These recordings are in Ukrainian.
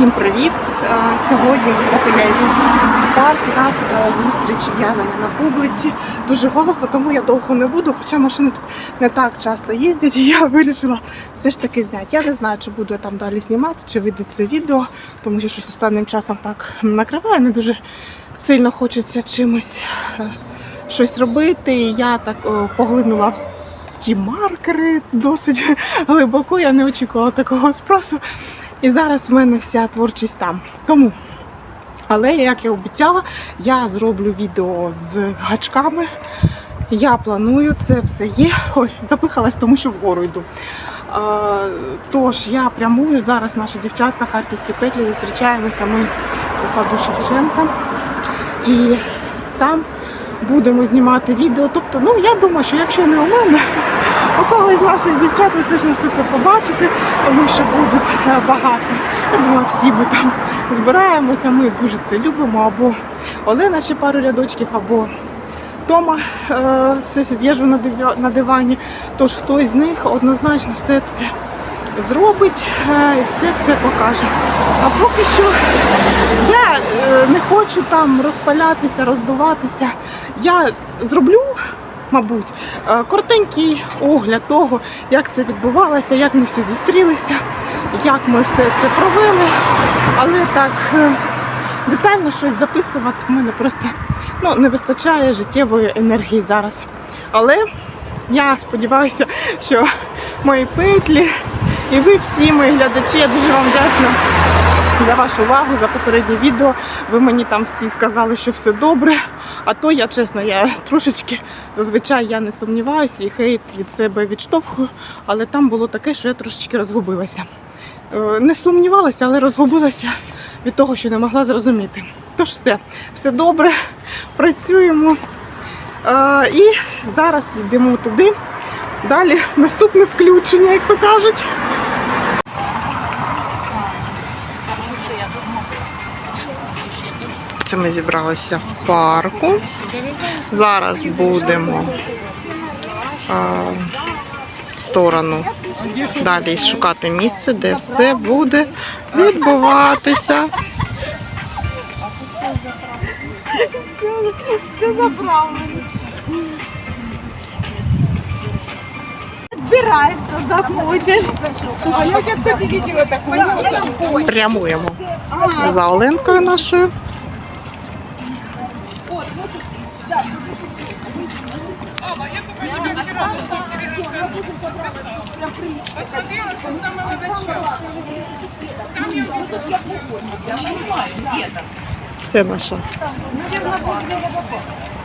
Всім привіт! Е, Сьогодні, поки я йду в парк, у нас е, зустріч в'язання на публіці. Дуже голосно, тому я довго не буду, хоча машини тут не так часто їздять, і я вирішила все ж таки зняти. Я не знаю, чи буду я там далі знімати, чи вийде це відео, тому що щось останнім часом так накриває, не дуже сильно хочеться чимось е, щось робити. І я так поглинула в ті маркери досить глибоко. Я не очікувала такого спросу. І зараз в мене вся творчість там. Тому. Але, як я обіцяла, я зроблю відео з гачками. Я планую, це все є. Ой, запихалась, тому що вгору йду. А, тож я прямую зараз наші дівчатка, харківські петлі, зустрічаємося ми у саду Шевченка. І там будемо знімати відео. Тобто, ну я думаю, що якщо не у мене, у когось з наших дівчат ви точно все це побачите, тому що буде е, багато. Я думаю, всі ми там збираємося, ми дуже це любимо. Або Олена ще пару рядочків, або Тома е, все в'яжу на, дивані. Тож хтось з них однозначно все це зробить е, і все це покаже. А поки що я не хочу там розпалятися, роздуватися. Я зроблю, мабуть, е, коротенький огляд того, як це відбувалося, як ми всі зустрілися, як ми все це провели. Але так е, детально щось записувати в мене просто ну, не вистачає життєвої енергії зараз. Але я сподіваюся, що мої петлі і ви всі мої глядачі, я дуже вам вдячна за вашу увагу, за попереднє відео. Ви мені там всі сказали, що все добре. А то я чесно, я трошечки зазвичай я не сумніваюся і хейт від себе відштовхую, але там було таке, що я трошечки розгубилася. Е, Не сумнівалася, але розгубилася від того, що не могла зрозуміти. Тож все, все добре, працюємо. Е, І зараз йдемо туди. Далі наступне включення, як то кажуть. Це ми зібралися в парку. Зараз будемо а, в сторону далі шукати місце, де все буде відбуватися. Збирай, що захочеш. А як я все видела, так мені Прямуємо за Оленкою нашою. Це наша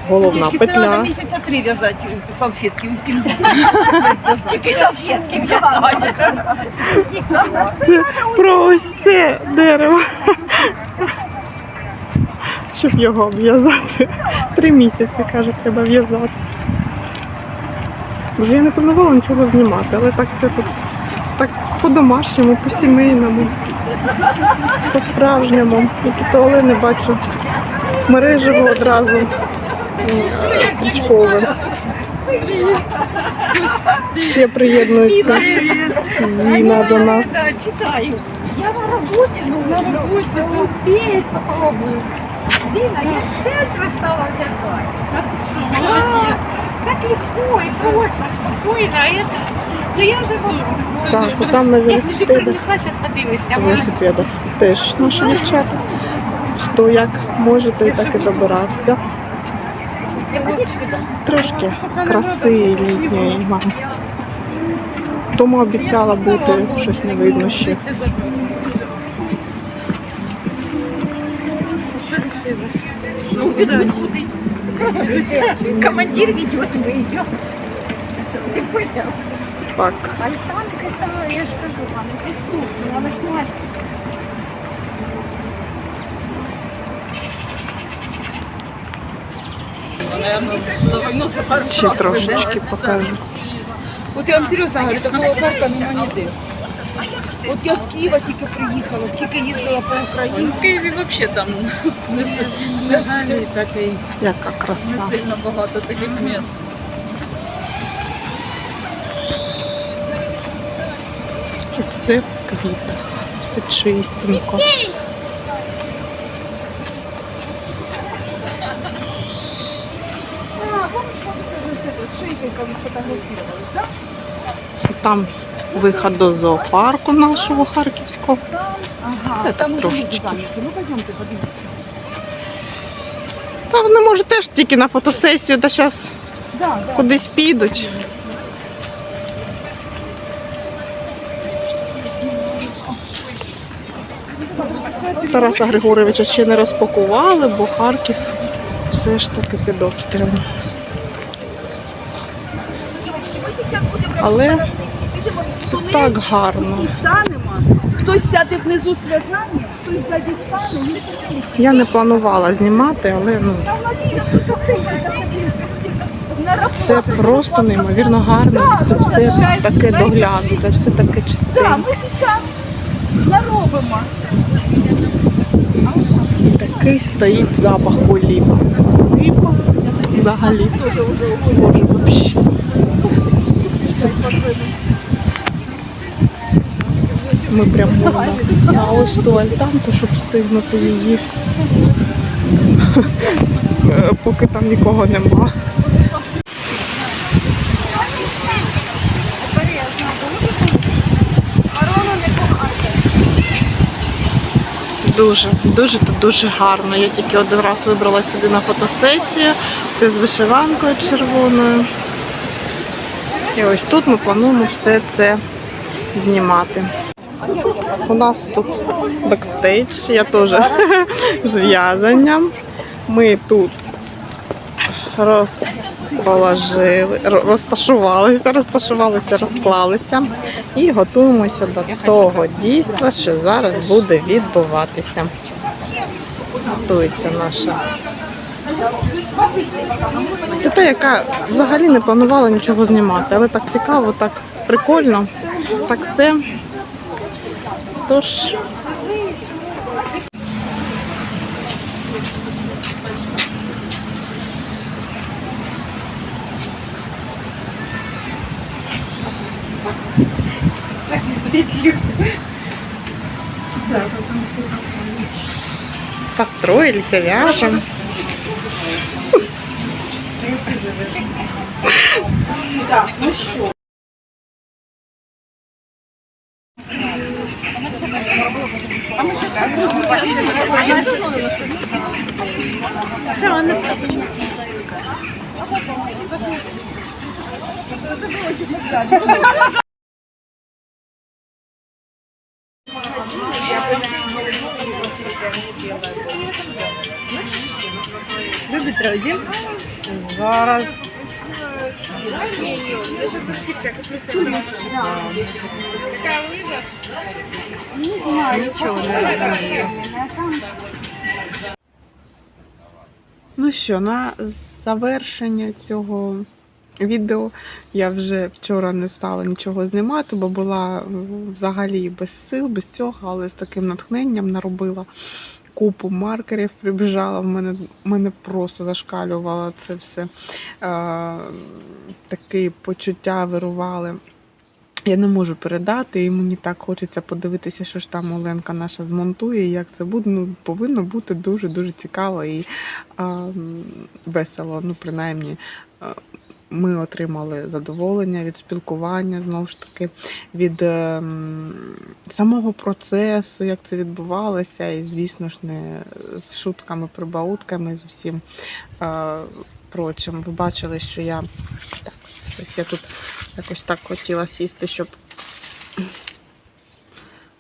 головна Це треба петля. місяця три в'язати салфетки усім. Тільки салфетки в'язати. Це про ось це дерево. Щоб його обв'язати. Три місяці, каже, треба в'язати. Вже я не планувала нічого знімати, але так все тут так по-домашньому, по-сімейному, по-справжньому. І тут Олени бачу мережево одразу м, стрічкове. Ще приєднується Зіна до нас. Читаю. Я на роботі, ну на роботі, успіють, попробую. Зіна, я з центру стала в'язати. Так легко і просто, спокійно. Ну я вже. Так, там на Якщо ти принесла, зараз подивишся. велосипедах теж наші дівчата. Хто як може, той так і добирався. Трошки краси літньої мам. Тому обіцяла бути, щось не видно ще. Командир ведет, мы идем. Ты понял? Так, Альтанка, это, я же скажу, она преступная, она ж маленькая. Ще трошечки покажу. От я вам серйозно говорю, такого парка нема ніде. От я з Києва тільки приїхала, скільки їздила по Україні. В Києві взагалі там не, си- не, си- такий. Яка не сильно багато таких міст. Все в квітах. Все чистенько. Там виход до зоопарку нашого харківського. Це так трошечки. Та вони може теж тільки на фотосесію, та зараз кудись підуть. Тараса Григоровича ще не розпакували, бо Харків все ж таки під обстрілом. Але це так гарно. Хтось сяде внизу з в'язання, хтось ззаді стане. Я не планувала знімати, але ну, це просто неймовірно гарно. Це все таке доглянуте, все таке Да, чисте. ми зараз наробимо. І такий стоїть запах оліва. Оліва взагалі. Боже, вообще. Ми прямуємо на ось ту альтанку, щоб встигнути її. Е, Поки там нікого нема. Дуже, дуже тут дуже гарно. Я тільки один раз вибрала сюди на фотосесію. Це з вишиванкою червоною. І ось тут ми плануємо все це знімати. У нас тут бекстейдж, я теж з в'язанням. Ми тут розположили, розташувалися, розташувалися, розклалися і готуємося до того дійства, що зараз буде відбуватися. Готується наша. Це та, яка взагалі не планувала нічого знімати, але так цікаво, так прикольно, так все. Тож. Построились, вяжем. Так, ну що? Любит Роді? Зараз. Ничего не розумію. Ну що, на завершення цього відео я вже вчора не стала нічого знімати, бо була взагалі без сил, без цього, але з таким натхненням наробила купу маркерів, прибіжала, в мене, мене просто зашкалювало це все. Е, такі почуття вирували. Я не можу передати, і мені так хочеться подивитися, що ж там Оленка наша змонтує, як це буде. Ну, повинно бути дуже-дуже цікаво і а, весело. Ну, принаймні, а, ми отримали задоволення від спілкування, знову ж таки, від е, самого процесу, як це відбувалося, і, звісно ж, не з шутками, прибаутками, з усім е, прочим. Ви бачили, що я так, щось я тут якось так хотіла сісти, щоб.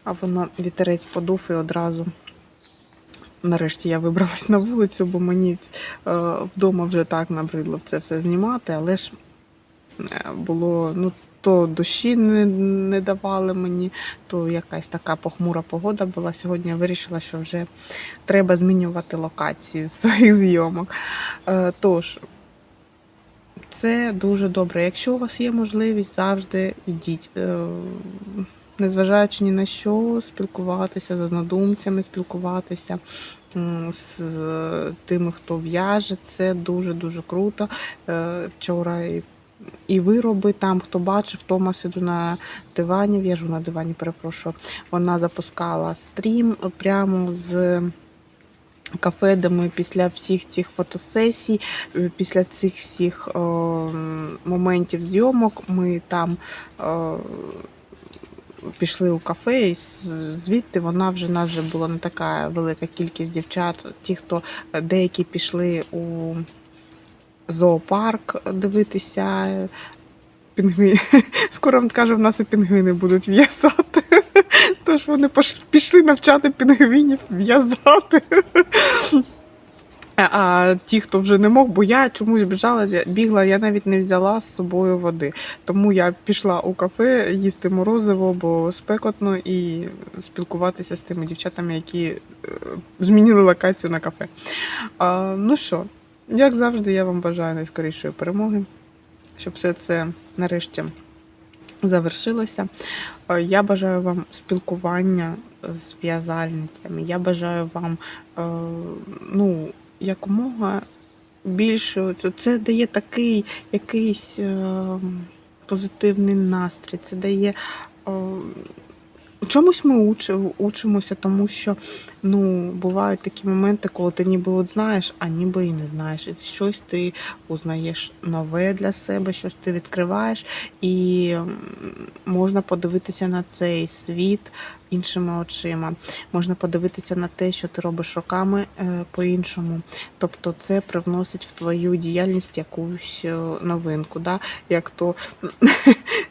А воно вітерець подув і одразу. Нарешті я вибралась на вулицю, бо мені е, вдома вже так набридло це все знімати, але ж е, було ну, то дощі не, не давали мені, то якась така похмура погода була. Сьогодні я вирішила, що вже треба змінювати локацію своїх зйомок. Е, тож, це дуже добре. Якщо у вас є можливість, завжди йдіть. Незважаючи ні на що, спілкуватися з однодумцями, спілкуватися з тими, хто в'яже, це дуже-дуже круто. Е, Вчора і вироби там, хто бачив, Тома сиджу на дивані, в'яжу на дивані, перепрошую. Вона запускала стрім прямо з кафе, де ми після всіх цих фотосесій, е, після цих всіх е, моментів зйомок, ми там. Е, Пішли у кафе, і звідти вона вже нас вже була не така велика кількість дівчат. Ті, хто е, деякі пішли у зоопарк дивитися. Пінгві... Скоро вам каже, в нас і пінгвіни будуть в'язати. Тож вони пішли навчати пінгвінів в'язати. А- ті, хто вже не мог, бо я чомусь біжала, бігла, я навіть не взяла з собою води. Тому я пішла у кафе їсти морозиво, бо спекотно, і спілкуватися з тими дівчатами, які е, змінили локацію на кафе. А, ну що, як завжди, я вам бажаю найскорішої перемоги, щоб все це нарешті завершилося. Я бажаю вам спілкування з в'язальницями. Я бажаю вам е, ну, якомога більше. оцю- Це дає такий якийсь е, позитивний настрій. Це дає. Чомусь ми учи- учимося, тому що ну, бувають такі моменти, коли ти ніби от знаєш, а ніби і не знаєш. І щось ти узнаєш нове для себе, щось ти відкриваєш, і можна подивитися на цей світ іншими очима. Можна подивитися на те, що ти робиш роками е, по-іншому. Тобто це привносить в твою діяльність якусь е, новинку. Да? Як то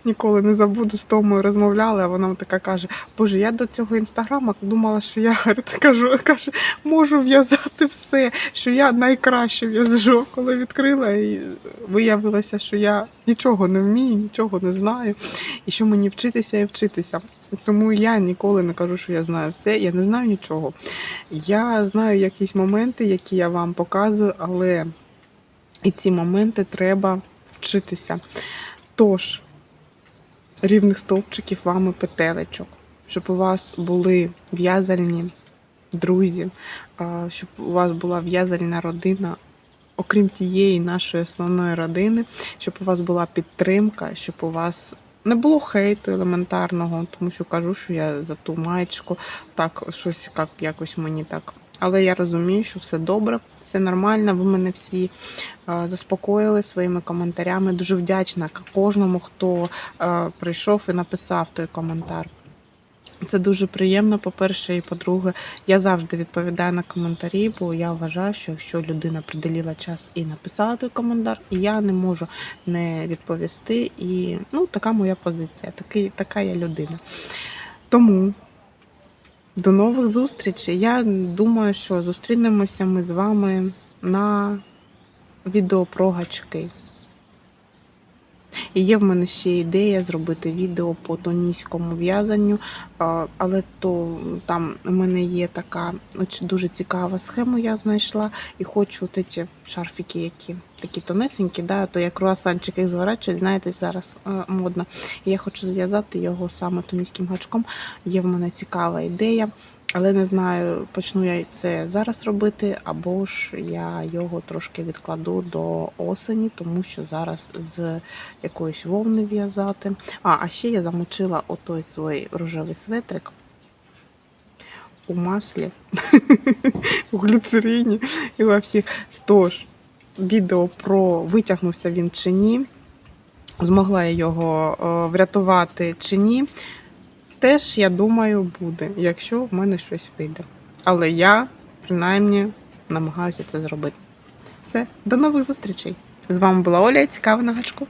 ніколи не забуду з Томою розмовляли, а вона така каже: Боже, я до цього інстаграма думала, що я кажу, каже, можу в'язати все, що я найкраще в'яжу. Коли відкрила, і виявилося, що я нічого не вмію, нічого не знаю, і що мені вчитися і вчитися. Тому я ніколи не кажу, що я знаю все, я не знаю нічого. Я знаю якісь моменти, які я вам показую, але і ці моменти треба вчитися. Тож, рівних стовпчиків вам і петелечок, щоб у вас були в'язальні друзі, щоб у вас була в'язальна родина. Окрім тієї нашої основної родини, щоб у вас була підтримка, щоб у вас не було хейту елементарного, тому що кажу, що я за ту маєчку так щось як, якось мені так. Але я розумію, що все добре, все нормально. Ви мене всі е, заспокоїли своїми коментарями. Дуже вдячна кожному, хто е, прийшов і написав той коментар. Це дуже приємно, по-перше, і по-друге, я завжди відповідаю на коментарі, бо я вважаю, що якщо людина приділила час і написала той коментар, я не можу не відповісти. І ну, така моя позиція, такий, така я людина. Тому до нових зустрічей. Я думаю, що зустрінемося ми з вами на відео про гачки. І є в мене ще ідея зробити відео по тонійському в'язанню, але то там у мене є така дуже цікава схема, я знайшла, і хочу от ці шарфіки, які такі тонесенькі, да, то як круасанчик їх зворачують, знаєте, зараз е, модно. І я хочу зв'язати його саме тонійським гачком. Є в мене цікава ідея. Але не знаю, почну я це зараз робити, або ж я його трошки відкладу до осені, тому що зараз з якоїсь вовни в'язати. А, а ще я замочила отой свій рожевий светрик у маслі, у гліцерині і во всіх. Тож, відео про витягнувся він чи ні, змогла я його е, врятувати чи ні. Теж, я думаю, буде, якщо в мене щось вийде. Але я, принаймні, намагаюся це зробити. Все, до нових зустрічей! З вами була Оля, цікава на гачку.